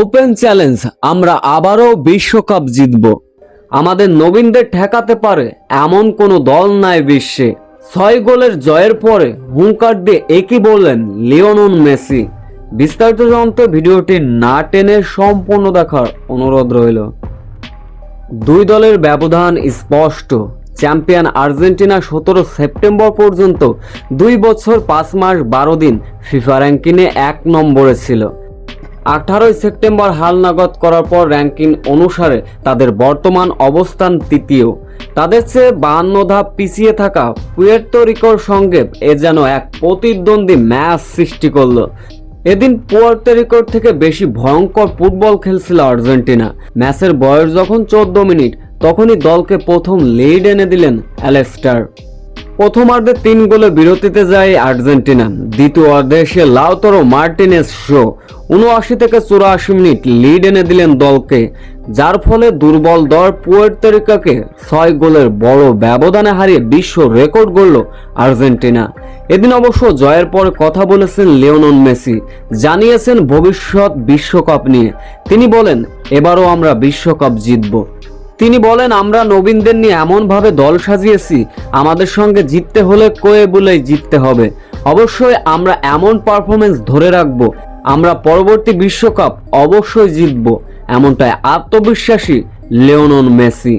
Open challenge আমরা আবারও বিশ্বকাপ জিতব। আমাদের নবীনদের ঠেকাতে পারে এমন কোনো দল নাই বিশ্বে। ছয় গোলের জয়ের পরে হুঙ্কার দিয়ে একই বললেন লিওনন মেসি। বিস্তারিত জানতে ভিডিওটি না টেনে সম্পূর্ণ দেখার অনুরোধ রইল। দুই দলের ব্যবধান স্পষ্ট। চ্যাম্পিয়ন আর্জেন্টিনা সতেরো সেপ্টেম্বর পর্যন্ত দুই বছর পাঁচ মাস বারো দিন ফিফা র্যাঙ্কিংয়ে এক নম্বরে ছিল। আঠারোই সেপ্টেম্বর হালনাগদ করার পর র্যাঙ্কিং অনুসারে তাদের বর্তমান অবস্থান তৃতীয়। তাদের চেয়ে বাহান্ন ধাপ পিছিয়ে থাকা পুয়ের্তো রিকোর সঙ্গে এ যেন এক প্রতিদ্বন্দ্বী ম্যাচ সৃষ্টি করল। এদিন পুয়ার্তো রিকোর থেকে বেশি ভয়ঙ্কর ফুটবল খেলছিল আর্জেন্টিনা। ম্যাচের বয়স যখন চোদ্দ মিনিট, তখনই দলকে প্রথম লিড এনে দিলেন অ্যালেস্টার প্রথমার্ধে তিন গোলে বিরতিতে যায় আর্জেন্টিনা। দ্বিতীয় অর্ধে এসে লাউতরো মার্টিনেস শো। উনআশি থেকে চুরাশি মিনিট লিড এনে দিলেন দলকে, যার ফলে দুর্বল দল পুয়ের্তরিকাকে ছয় গোলের বড় ব্যবধানে হারিয়ে বিশ্ব রেকর্ড গড়ল আর্জেন্টিনা। এদিন অবশ্য জয়ের পরে কথা বলেছেন লিওনন মেসি, জানিয়েছেন ভবিষ্যৎ বিশ্বকাপ নিয়ে। তিনি বলেন, এবারও আমরা বিশ্বকাপ জিতব। তিনি বলেন, আমরা নবীনদের নিয়ে এমনভাবে দল সাজিয়েছি, আমাদের সঙ্গে জিততে হলে কয়ে বলেই জিততে হবে। অবশ্যই আমরা এমন পারফরমেন্স ধরে রাখব, আমরা পরবর্তী বিশ্বকাপ অবশ্যই জিতব। এমনটাই আত্মবিশ্বাসী লিওনন মেসি।